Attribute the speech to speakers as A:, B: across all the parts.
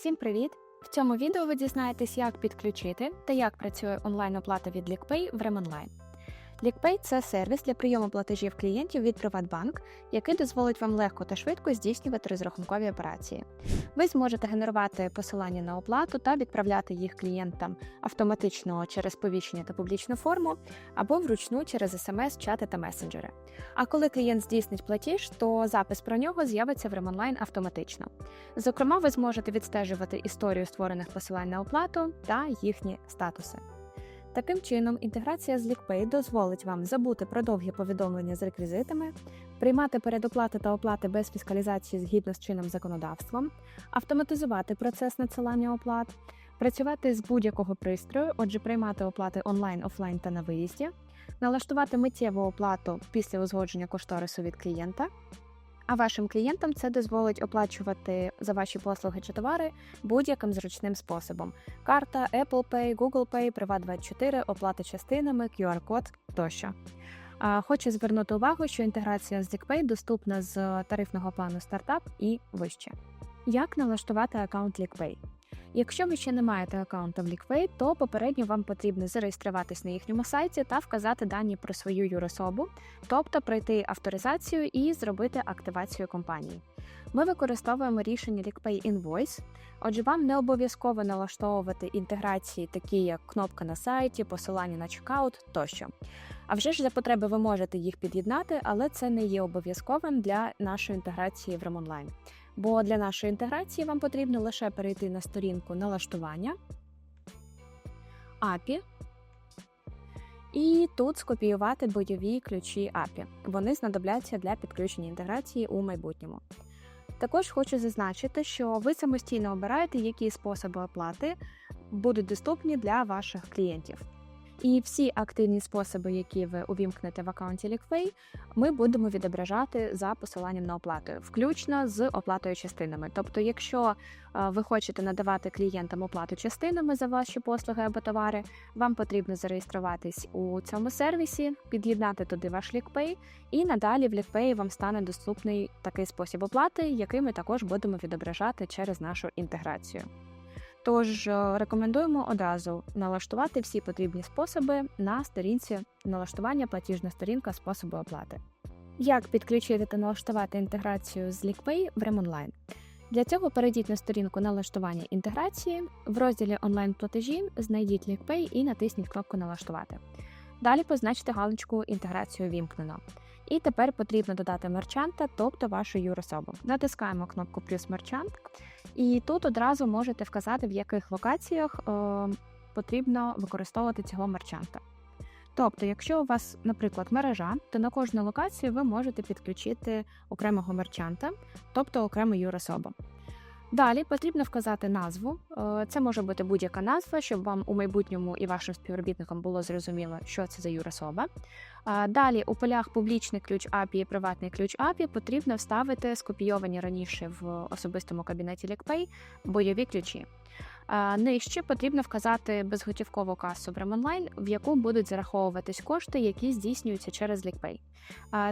A: Всім привіт! В цьому відео ви дізнаєтесь, як підключити та як працює онлайн-оплата від LeakPay в RemOnline. LickPay – це сервіс для прийому платежів клієнтів від Приватбанк, який дозволить вам легко та швидко здійснювати розрахункові операції. Ви зможете генерувати посилання на оплату та відправляти їх клієнтам автоматично через повіщення та публічну форму або вручну через смс, чати та месенджери. А коли клієнт здійснить платіж, то запис про нього з'явиться в RemOnline автоматично. Зокрема, ви зможете відстежувати історію створених посилань на оплату та їхні статуси. Таким чином, інтеграція з LickPay дозволить вам забути про довгі повідомлення з реквізитами, приймати передоплати та оплати без фіскалізації згідно з чинним законодавством, автоматизувати процес надсилання оплат, працювати з будь-якого пристрою, отже, приймати оплати онлайн, офлайн та на виїзді, налаштувати миттєву оплату після узгодження кошторису від клієнта. А вашим клієнтам це дозволить оплачувати за ваші послуги чи товари будь-яким зручним способом: карта, Apple Pay, Google Pay, Privat24, оплата частинами, QR-код тощо. Хочу звернути увагу, що інтеграція з ZigPay доступна з тарифного плану стартап і вище. Як налаштувати аккаунт LickPay? Якщо ви ще не маєте аккаунта в LickPay, то попередньо вам потрібно зареєструватись на їхньому сайті та вказати дані про свою юрособу, тобто пройти авторизацію і зробити активацію компанії. Ми використовуємо рішення LickPay Invoice, отже, вам не обов'язково налаштовувати інтеграції, такі як кнопка на сайті, посилання на чекаут тощо. А вже ж за потреби ви можете їх під'єднати, але це не є обов'язковим для нашої інтеграції в RemOnline. Бо для нашої інтеграції вам потрібно лише перейти на сторінку налаштування, API, і тут скопіювати бойові ключі API. Вони знадобляться для підключення інтеграції у майбутньому. Також хочу зазначити, що ви самостійно обираєте, які способи оплати будуть доступні для ваших клієнтів. І всі активні способи, які ви увімкнете в аккаунті LickPay, ми будемо відображати за посиланням на оплату, включно з оплатою частинами. Тобто, якщо ви хочете надавати клієнтам оплату частинами за ваші послуги або товари, вам потрібно зареєструватись у цьому сервісі, під'єднати туди ваш LickPay, і надалі в LickPay вам стане доступний такий спосіб оплати, який ми також будемо відображати через нашу інтеграцію. Тож е, рекомендуємо одразу налаштувати всі потрібні способи на сторінці налаштування платіжна сторінка способу оплати. Як підключити та налаштувати інтеграцію з LickPay в RemOnline? Для цього перейдіть на сторінку налаштування інтеграції, в розділі онлайн-платежі знайдіть LickPay і натисніть кнопку Налаштувати. Далі позначте галочку Інтеграцію вімкнено. І тепер потрібно додати мерчанта, тобто вашу юрособу. Натискаємо кнопку плюс мерчант, і тут одразу можете вказати, в яких локаціях е, потрібно використовувати цього мерчанта. Тобто, якщо у вас, наприклад, мережа, то на кожну локацію ви можете підключити окремого мерчанта, тобто окрему юрособу. Далі потрібно вказати назву. Е, це може бути будь-яка назва, щоб вам у майбутньому і вашим співробітникам було зрозуміло, що це за юрособа. Далі у полях публічний ключ API і приватний ключ API потрібно вставити скопійовані раніше в особистому кабінеті LickPay бойові ключі. Нижче потрібно вказати безготівкову касу RemOnline, в яку будуть зараховуватись кошти, які здійснюються через LickPay.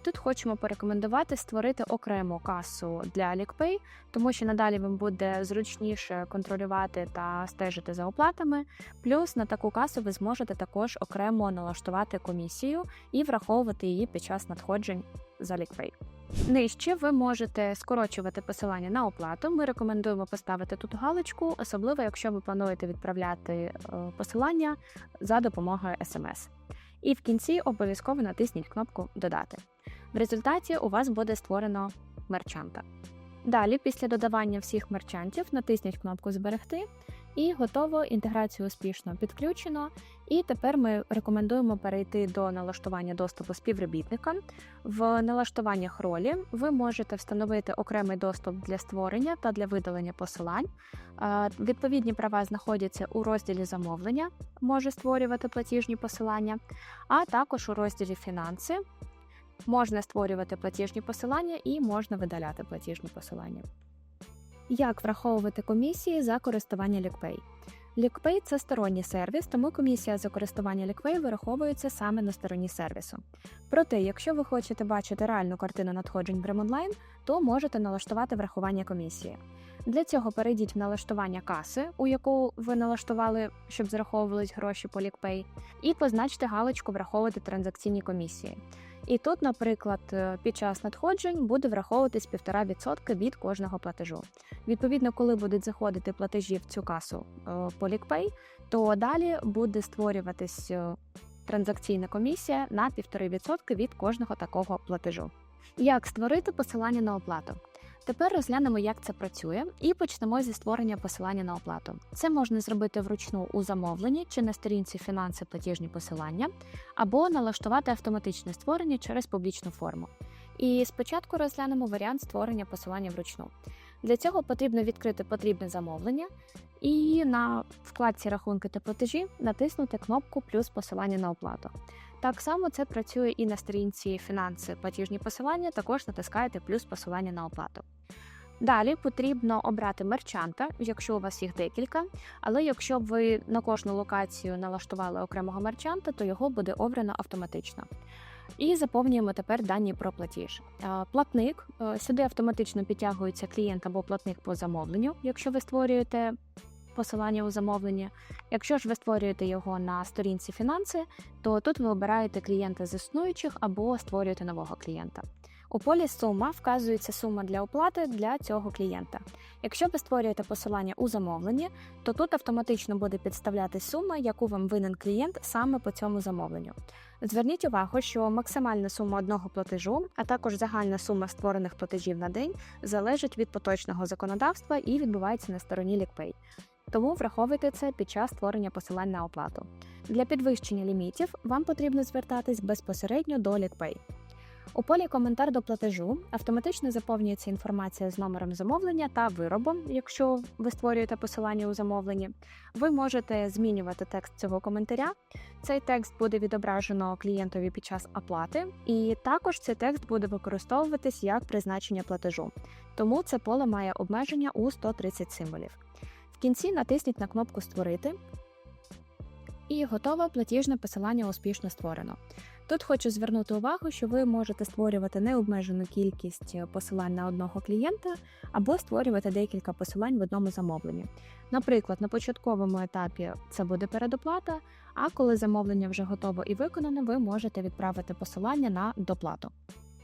A: Тут хочемо порекомендувати створити окрему касу для LickPay, тому що надалі вам буде зручніше контролювати та стежити за оплатами. Плюс на таку касу ви зможете також окремо налаштувати комісію і враховувати її під час надходжень за LickPay. Нижче ви можете скорочувати посилання на оплату. Ми рекомендуємо поставити тут галочку, особливо якщо ви плануєте відправляти е, посилання за допомогою SMS. І в кінці обов'язково натисніть кнопку Додати. В результаті у вас буде створено мерчанта. Далі, після додавання всіх мерчантів, натисніть кнопку Зберегти і готово. Інтеграцію успішно підключено. І тепер ми рекомендуємо перейти до налаштування доступу співробітника. В налаштуваннях ролі ви можете встановити окремий доступ для створення та для видалення посилань. Відповідні права знаходяться у розділі замовлення, може створювати платіжні посилання, а також у розділі фінанси. Можна створювати платіжні посилання і можна видаляти платіжні посилання. Як враховувати комісії за користування LickPay? LickPay – це сторонній сервіс, тому комісія за користування LickPay вираховується саме на стороні сервісу. Проте, якщо ви хочете бачити реальну картину надходжень в RemOnline, то можете налаштувати врахування комісії. Для цього перейдіть в налаштування каси, у яку ви налаштували, щоб зараховувались гроші по LickPay, і позначте галочку Враховувати транзакційні комісії. І тут, наприклад, е, під час надходжень буде враховуватись 1,5% від кожного платежу. Відповідно, коли будуть заходити платежі в цю касу е, то далі буде створюватись е, транзакційна комісія на 1,5% від кожного такого платежу. Як створити посилання на оплату? Тепер розглянемо, як це працює, і почнемо зі створення посилання на оплату. Це можна зробити вручну у замовленні чи на сторінці фінанси платіжні посилання, або налаштувати автоматичне створення через публічну форму. І спочатку розглянемо варіант створення посилання вручну. Для цього потрібно відкрити потрібне замовлення і на вкладці рахунки та платежі натиснути кнопку плюс посилання на оплату. Так само це працює і на сторінці фінанси платіжні посилання, також натискаєте плюс посилання на оплату. Далі потрібно обрати мерчанта, якщо у вас їх декілька, але якщо ви на кожну локацію налаштували окремого мерчанта, то його буде обрано автоматично. І заповнюємо тепер дані про платіж. Е, Платник е, сюди автоматично підтягується клієнт або платник по замовленню, якщо ви створюєте посилання у замовленні. Якщо ж ви створюєте його на сторінці фінанси, то тут ви обираєте клієнта з існуючих або створюєте нового клієнта. У полі сума вказується сума для оплати для цього клієнта. Якщо ви створюєте посилання у замовленні, то тут автоматично буде підставляти сума, яку вам винен клієнт саме по цьому замовленню. Зверніть увагу, що максимальна сума одного платежу, а також загальна сума створених платежів на день залежить від поточного законодавства і відбувається на стороні LickPay. Тому враховуйте це під час створення посилань на оплату. Для підвищення лімітів вам потрібно звертатись безпосередньо до LickPay. У полі Коментар до платежу автоматично заповнюється інформація з номером замовлення та виробом, якщо ви створюєте посилання у замовленні. Ви можете змінювати текст цього коментаря. Цей текст буде відображено клієнтові під час оплати, і також цей текст буде використовуватись як призначення платежу. Тому це поле має обмеження у 130 символів. В кінці натисніть на кнопку Створити. І готове платіжне посилання успішно створено. Тут хочу звернути увагу, що ви можете створювати необмежену кількість посилань на одного клієнта або створювати декілька посилань в одному замовленні. Наприклад, на початковому етапі це буде передоплата, а коли замовлення вже готово і виконане, ви можете відправити посилання на доплату.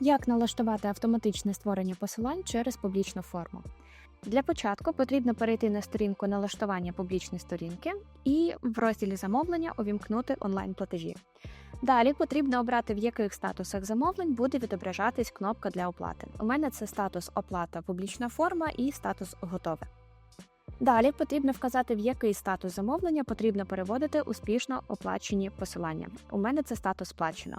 A: Як налаштувати автоматичне створення посилань через публічну форму? Для початку потрібно перейти на сторінку налаштування публічної сторінки і в розділі замовлення увімкнути онлайн-платежі. Далі потрібно обрати, в яких статусах замовлень буде відображатись кнопка для оплати. У мене це статус оплата публічна форма і статус готове. Далі потрібно вказати, в який статус замовлення потрібно переводити успішно оплачені посилання. У мене це статус сплачено.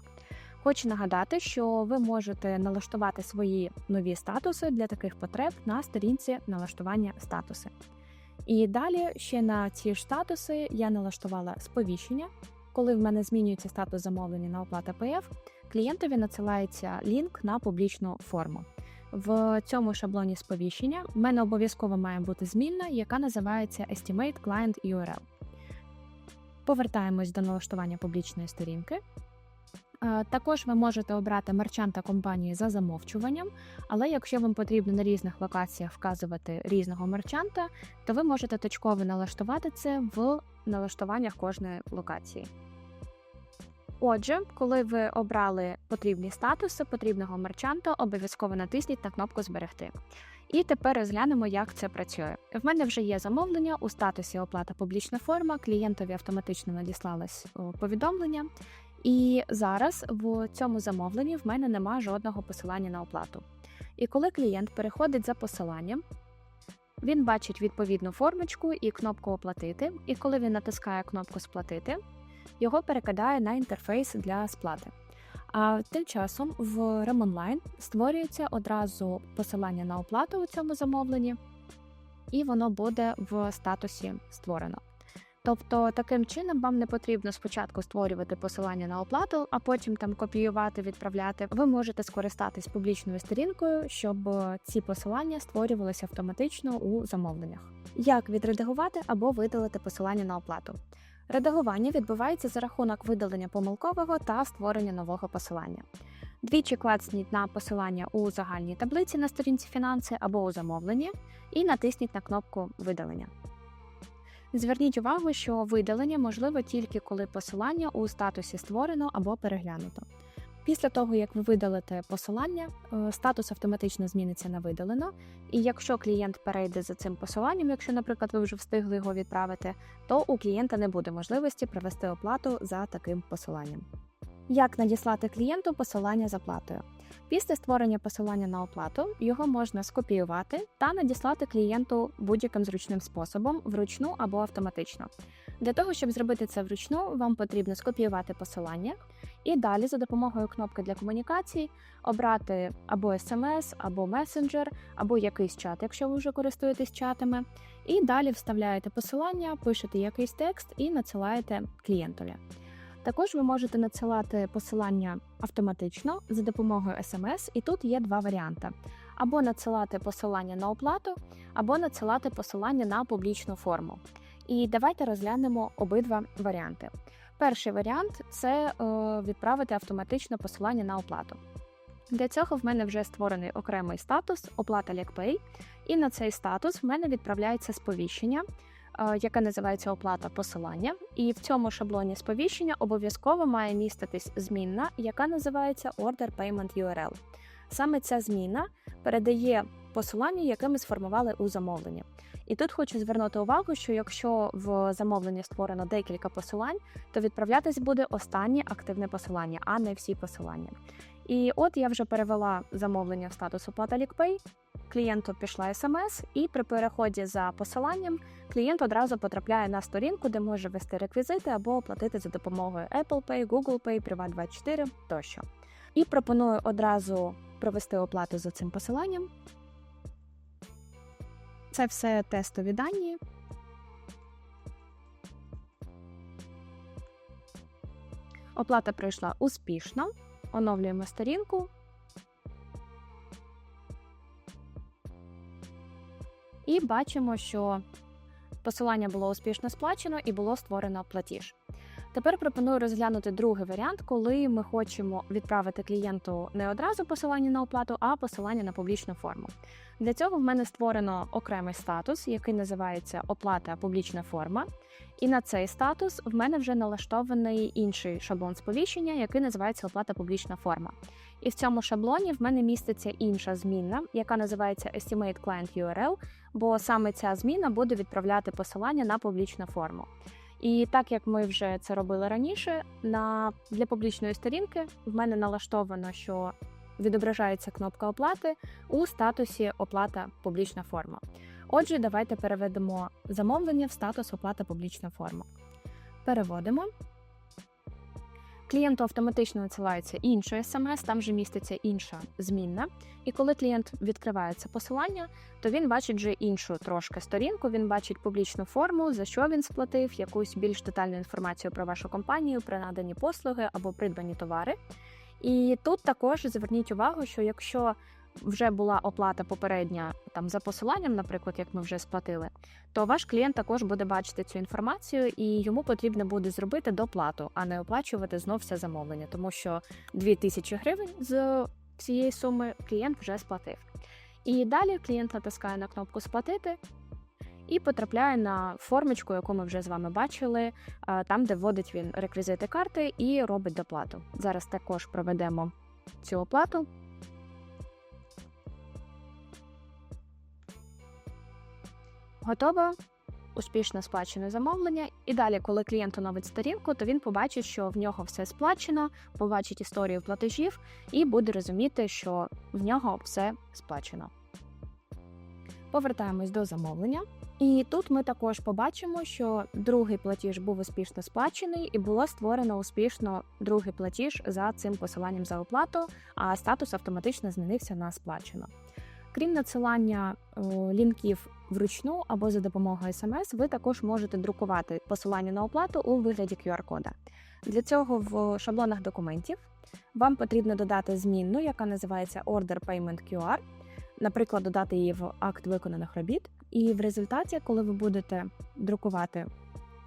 A: Хочу нагадати, що ви можете налаштувати свої нові статуси для таких потреб на сторінці налаштування статуси. І далі ще на ці ж статуси я налаштувала сповіщення. Коли в мене змінюється статус замовлення на оплата ПФ, клієнтові надсилається лінк на публічну форму. В цьому шаблоні сповіщення в мене обов'язково має бути змінна, яка називається Estimate Client URL. Повертаємось до налаштування публічної сторінки. Е, Також ви можете обрати мерчанта компанії за замовчуванням, але якщо вам потрібно на різних локаціях вказувати різного мерчанта, то ви можете точково налаштувати це в налаштуваннях кожної локації. Отже, коли ви обрали потрібні статуси потрібного мерчанта, обов'язково натисніть на кнопку Зберегти. І тепер розглянемо, як це працює. В мене вже є замовлення у статусі оплата публічна форма, клієнтові автоматично надіслалось повідомлення. І зараз в цьому замовленні в мене нема жодного посилання на оплату. І коли клієнт переходить за посиланням, він бачить відповідну формочку і кнопку Оплатити. І коли він натискає кнопку Сплатити, його перекидає на інтерфейс для сплати. А тим часом в RemOnline створюється одразу посилання на оплату у цьому замовленні, і воно буде в статусі створено. Тобто таким чином вам не потрібно спочатку створювати посилання на оплату, а потім там копіювати, відправляти. Ви можете скористатись публічною сторінкою, щоб ці посилання створювалися автоматично у замовленнях. Як відредагувати або видалити посилання на оплату? Редагування відбувається за рахунок видалення помилкового та створення нового посилання. Двічі клацніть на посилання у загальній таблиці на сторінці фінанси або у замовленні і натисніть на кнопку видалення. Зверніть увагу, що видалення можливо тільки коли посилання у статусі створено або переглянуто. Після того, як ви видалите посилання, е, статус автоматично зміниться на видалено. І якщо клієнт перейде за цим посиланням, якщо, наприклад, ви вже встигли його відправити, то у клієнта не буде можливості провести оплату за таким посиланням. Як надіслати клієнту посилання з оплатою? Після створення посилання на оплату його можна скопіювати та надіслати клієнту будь-яким зручним способом, вручну або автоматично. Для того, щоб зробити це вручну, вам потрібно скопіювати посилання і далі за допомогою кнопки для комунікацій обрати або SMS, або месенджер, або якийсь чат, якщо ви вже користуєтесь чатами. І далі вставляєте посилання, пишете якийсь текст і надсилаєте клієнтові. Також ви можете надсилати посилання автоматично за допомогою SMS, і тут є два варіанти: або надсилати посилання на оплату, або надсилати посилання на публічну форму. І давайте розглянемо обидва варіанти. Перший варіант це е, відправити автоматично посилання на оплату. Для цього в мене вже створений окремий статус оплата LickPay, і на цей статус в мене відправляється сповіщення, е, яке називається оплата посилання. І в цьому шаблоні сповіщення обов'язково має міститись змінна, яка називається Order Payment URL. Саме ця зміна передає посилання, яке ми сформували у замовленні. І тут хочу звернути увагу, що якщо в замовленні створено декілька посилань, то відправлятись буде останнє активне посилання, а не всі посилання. І от я вже перевела замовлення в статус оплата LickPay, клієнту пішла смс, і при переході за посиланням клієнт одразу потрапляє на сторінку, де може ввести реквізити або оплатити за допомогою Apple Pay, Google Pay, Privat24 тощо. І пропоную одразу провести оплату за цим посиланням. Це все тестові дані. Оплата пройшла успішно. Оновлюємо сторінку. І бачимо, що посилання було успішно сплачено і було створено платіж. Тепер пропоную розглянути другий варіант, коли ми хочемо відправити клієнту не одразу посилання на оплату, а посилання на публічну форму. Для цього в мене створено окремий статус, який називається Оплата публічна форма. І на цей статус в мене вже налаштований інший шаблон сповіщення, який називається Оплата публічна форма. І в цьому шаблоні в мене міститься інша змінна, яка називається Estimate Client URL, бо саме ця зміна буде відправляти посилання на публічну форму. І так як ми вже це робили раніше, на для публічної сторінки в мене налаштовано, що відображається кнопка оплати у статусі Оплата публічна форма. Отже, давайте переведемо замовлення в статус Оплата публічна форма. Переводимо. Клієнту автоматично надсилається інше смс, там же міститься інша змінна. І коли клієнт відкриває це посилання, то він бачить вже іншу трошки сторінку. Він бачить публічну форму, за що він сплатив, якусь більш детальну інформацію про вашу компанію, про надані послуги або придбані товари. І тут також зверніть увагу, що якщо вже була оплата попередня там за посиланням, наприклад, як ми вже сплатили, то ваш клієнт також буде бачити цю інформацію, і йому потрібно буде зробити доплату, а не оплачувати знов все замовлення, тому що 2000 гривень з цієї суми клієнт вже сплатив. І далі клієнт натискає на кнопку Сплатити. І потрапляє на формочку, яку ми вже з вами бачили, там, де вводить він реквізити карти і робить доплату. Зараз також проведемо цю оплату. Готово. Успішно сплачене замовлення, і далі, коли клієнт оновить сторінку, то він побачить, що в нього все сплачено, побачить історію платежів і буде розуміти, що в нього все сплачено. Повертаємось до замовлення. І тут ми також побачимо, що другий платіж був успішно сплачений, і було створено успішно другий платіж за цим посиланням за оплату, а статус автоматично змінився на сплачено. Крім надсилання лінків вручну або за допомогою смс, ви також можете друкувати посилання на оплату у вигляді QR-кода. Для цього в шаблонах документів вам потрібно додати змінну, яка називається Order Payment QR, наприклад, додати її в акт виконаних робіт. І в результаті, коли ви будете друкувати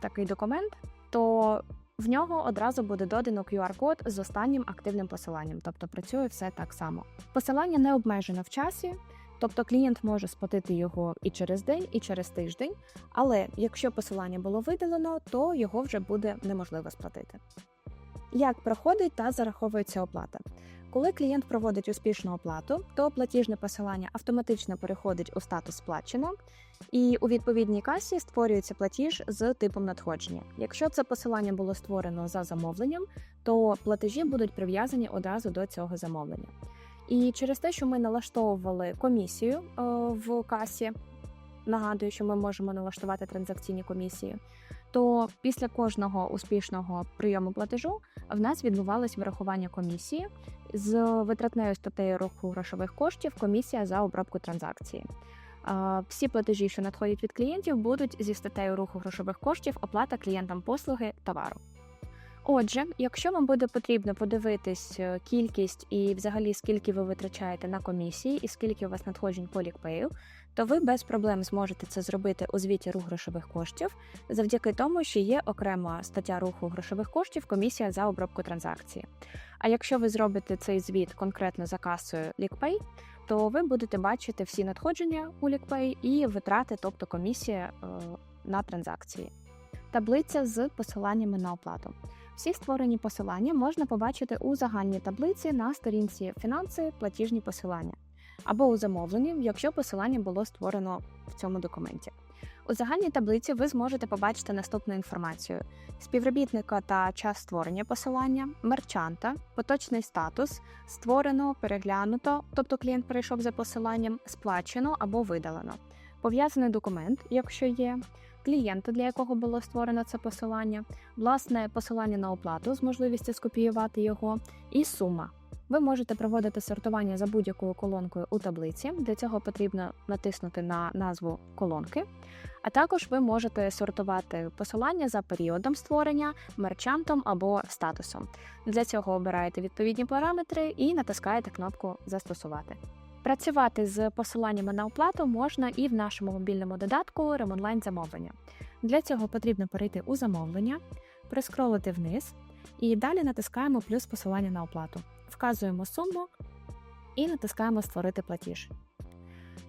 A: такий документ, то в нього одразу буде додано QR-код з останнім активним посиланням, тобто працює все так само. Посилання не обмежено в часі, тобто клієнт може сплатити його і через день, і через тиждень. Але якщо посилання було видалено, то його вже буде неможливо сплатити. Як проходить та зараховується оплата? Коли клієнт проводить успішну оплату, то платіжне посилання автоматично переходить у статус сплачено, і у відповідній касі створюється платіж з типом надходження. Якщо це посилання було створено за замовленням, то платежі будуть прив'язані одразу до цього замовлення. І через те, що ми налаштовували комісію е, в касі, нагадую, що ми можемо налаштувати транзакційні комісії, то після кожного успішного прийому платежу в нас відбувалось врахування комісії з витратною статтею руху грошових коштів комісія за обробку транзакції. А, Всі платежі, що надходять від клієнтів, будуть зі статтею руху грошових коштів оплата клієнтам послуги товару. Отже, якщо вам буде потрібно подивитись е, кількість і взагалі скільки ви витрачаєте на комісії і скільки у вас надходжень по лікпею, то ви без проблем зможете це зробити у звіті рух грошових коштів завдяки тому, що є окрема стаття руху грошових коштів комісія за обробку транзакції. А якщо ви зробите цей звіт конкретно за касою LickPay, то ви будете бачити всі надходження у LickPay і витрати, тобто комісія е, на транзакції. Таблиця з посиланнями на оплату. Всі створені посилання можна побачити у загальній таблиці на сторінці фінанси, платіжні посилання або у замовленні, якщо посилання було створено в цьому документі. У загальній таблиці ви зможете побачити наступну інформацію: співробітника та час створення посилання, мерчанта, поточний статус, створено, переглянуто, тобто клієнт перейшов за посиланням, сплачено або видалено, пов'язаний документ, якщо є, клієнта, для якого було створено це посилання, власне посилання на оплату з можливістю скопіювати його, і сума. Ви можете проводити сортування за будь-якою колонкою у таблиці. Для цього потрібно натиснути на назву колонки. А також ви можете сортувати посилання за періодом створення, мерчантом або статусом. Для цього обираєте відповідні параметри і натискаєте кнопку Застосувати. Працювати з посиланнями на оплату можна і в нашому мобільному додатку Remonline замовлення. Для цього потрібно перейти у замовлення, прискролити вниз і далі натискаємо плюс посилання на оплату вказуємо суму і натискаємо Створити платіж.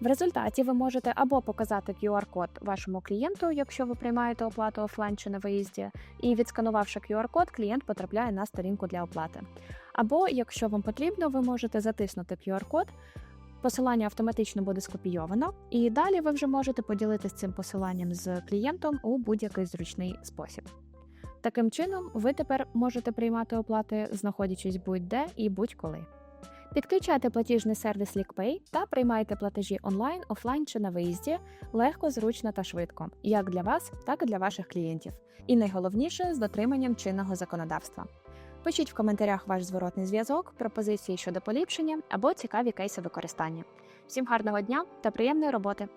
A: В результаті ви можете або показати QR-код вашому клієнту, якщо ви приймаєте оплату офлайн чи на виїзді, і відсканувавши QR-код, клієнт потрапляє на сторінку для оплати. Або, якщо вам потрібно, ви можете затиснути QR-код, посилання автоматично буде скопійовано, і далі ви вже можете поділитися цим посиланням з клієнтом у будь-який зручний спосіб. Таким чином, ви тепер можете приймати оплати, знаходячись будь-де і будь-коли. Підключайте платіжний сервіс LickPay та приймайте платежі онлайн, офлайн чи на виїзді легко, зручно та швидко, як для вас, так і для ваших клієнтів. І найголовніше з дотриманням чинного законодавства. Пишіть в коментарях ваш зворотний зв'язок, пропозиції щодо поліпшення або цікаві кейси використання. Всім гарного дня та приємної роботи!